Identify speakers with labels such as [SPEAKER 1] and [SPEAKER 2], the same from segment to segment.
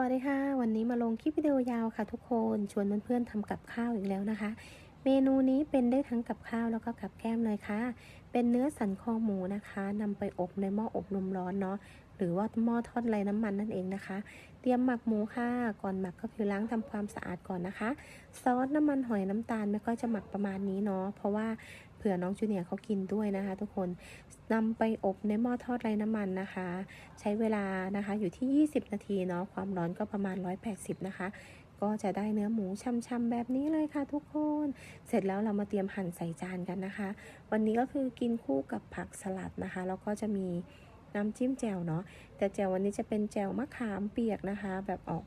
[SPEAKER 1] วัสดีค่ะ วันนี้มาลงคลิปวิดีโอยาวค่ะทุกคนชวนเพื่อนๆทำกับข้าวอีกแล้วนะคะ เมนูนี้เป็นได้ทั้งกับข้าวแล้วก็กับแก้มเลยค่ะ เป็นเนื้อสันคอหมูนะคะนำไปอบในหม้ออบลมร้อนเนาะหรือว่าหม้อทอดไร้น้ำมันนั่นเองนะคะ เตรียมหมักหมูค่ะก่อนหมักก็คือล้างทำความสะอาดก่อนนะคะ ซอสน้ำมันหอยน้ำตาลไม่ก็จะหมักประมาณนี้เนาะเพราะว่า ผื่อน้องจูเนียร์เขากินด้วยนะคะ ทุกคนนำไปอบในหม้อทอดไร้น้ำมันนะคะ ใช้เวลานะคะอยู่ที่ 20 นาทีเนาะความร้อนก็ประมาณ 180 นะคะ ก็จะได้เนื้อหมูช่ำๆแบบนี้เลยค่ะทุกคน เสร็จแล้วเรามาเตรียมหั่นใส่จานกันนะคะ วันนี้ก็คือกินคู่กับผักสลัดนะคะแล้วก็จะมีน้ำจิ้มแจ่วเนาะแต่แจ่ววันนี้จะเป็นแจ่วมะขามเปียกนะคะ แบบออก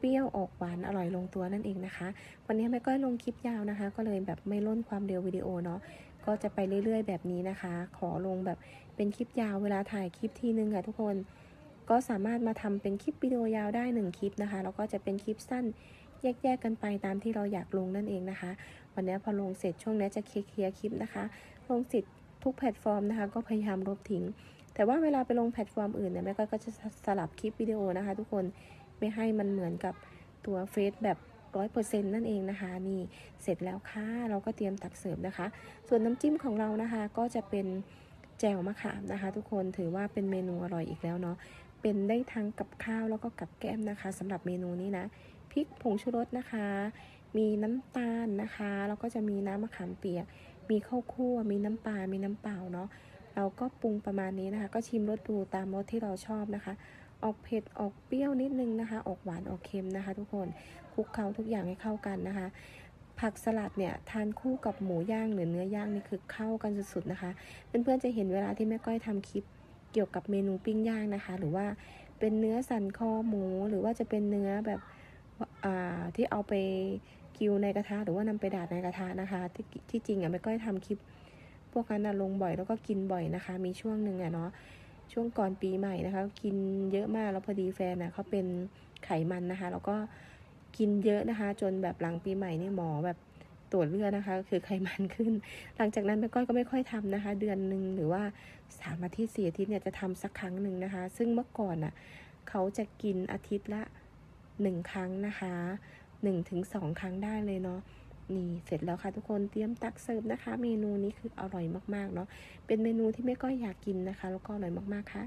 [SPEAKER 1] เปรี้ยวออกหวานอร่อยลงตัวนั่นเองนะคะ วันนี้แม่ก้อยลงคลิปยาวนะคะ ก็เลยแบบไม่ล่นความเร็ววิดีโอเนาะก็จะไปเรื่อยๆ แบบนี้นะคะ ขอลงแบบเป็นคลิปยาวเวลาถ่ายคลิปทีนึงค่ะทุกคนก็สามารถมาทำเป็นคลิปวิดีโอยาวได้ 1 คลิปนะคะ แล้วก็จะเป็นคลิปสั้นแยกๆกันไปตามที่เราอยากลงนั่นเองนะคะ วันนี้พอลงเสร็จช่วงนี้จะเคลียร์คลิปนะคะ ลงสิทธิ์ทุกแพลตฟอร์มนะคะ ก็พยายามลบทิ้ง แต่ว่าเวลาไปลงแพลตฟอร์มอื่นเนี่ยแม่ก็จะสลับคลิปวิดีโอนะคะ ทุกคน ไม่ให้มันเหมือนกับตัวเฟซแบบร้อยเปอร์เซ็นต์นั่นเองนะคะนี่เสร็จแล้วค่ะเราก็เตรียมตักเสิร์ฟนะคะ ส่วนน้ำจิ้มของเรานะคะก็จะเป็นแจ่วมะขามนะคะ ทุกคนถือว่าเป็นเมนูอร่อยอีกแล้วเนาะเป็นได้ทั้งกับข้าวแล้วก็กับแก้มนะคะสำหรับเมนูนี้นะพริกผงชูรสนะคะ มีน้ำตาลนะคะแล้วก็จะมีน้ำมะขามเปียก มีข้าวคั่ว มีน้ำปลา มีน้ำเปล่าเนาะเราก็ปรุงประมาณนี้นะคะ ก็ชิมรสดูตามรสที่เราชอบนะคะ ออกเผ็ดออกเปรี้ยวนิดนึงนะคะ ออกหวานออกเค็มนะคะ ทุกคนคลุกเคล้าทุกอย่างให้เข้ากันนะคะ ผักสลัดเนี่ยทานคู่กับหมูย่างหรือเนื้อย่างนี่คือเข้ากันสุดๆนะคะ เพื่อนๆจะเห็นเวลาที่แม่ก้อยทำคลิปเกี่ยวกับเมนูปิ้งย่างนะคะ หรือว่าเป็นเนื้อสันคอหมูหรือว่าจะเป็นเนื้อแบบอ่าที่เอาไปกิวในกระทะหรือว่านำไปดาดในกระทะนะคะที่ที่จริงอะแม่ก้อยทำคลิป พวกนั้นลงบ่อยแล้วก็กินบ่อยนะคะ มีช่วงหนึ่งอะเนาะ ช่วงก่อนปีใหม่นะคะ กินเยอะมากแล้วพอดีแฟนนะเขาเป็นไขมันนะคะ แล้วก็กินเยอะนะคะ จนแบบหลังปีใหม่เนี่ยหมอแบบตรวจเลือดนะคะ คือไขมันขึ้น หลังจากนั้นแม่ก้อยก็ไม่ค่อยทำนะคะ เดือนหนึ่งหรือว่าสามอาทิตย์สี่อาทิตย์เนี่ยจะทำสักครั้งหนึ่งนะคะ ซึ่งเมื่อก่อนอะเขาจะกินอาทิตย์ละหนึ่งครั้งนะคะหนึ่งถึงสองครั้งได้เลยเนาะ นี่เสร็จแล้วค่ะทุกคนเตรียมตักเสิร์ฟนะคะ เมนูนี้คืออร่อยมากๆเนาะเป็นเมนูที่ไม่ก้อยอยากกินนะคะ แล้วก็อร่อยมากๆค่ะ